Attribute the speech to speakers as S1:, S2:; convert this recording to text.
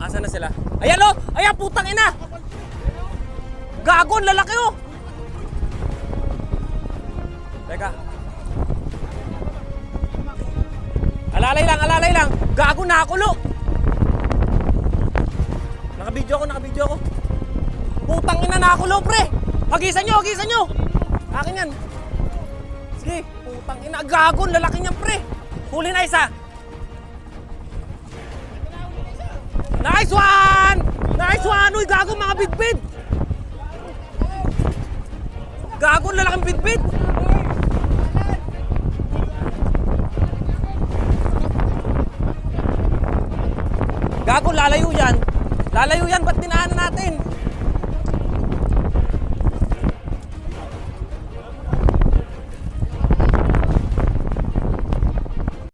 S1: Asan na sila? Ayan o! Ayan, putang ina! Gagon, lalaki oh! Teka. Alalay lang, alalay lang. Gago, nakakulo. Nakabidyo ako, nakabidyo ako. Putang ina, nakakulo, pre. Hagisan nyo, hagisan nyo. Akin yan. Sige, putang ina, gago, lalaki niyan, pre. Huli na isa. Uy, gago, mga bitbit. Gago, lalaking bitbit. Gago, lalayo yan. Lalayo yan, ba't natin?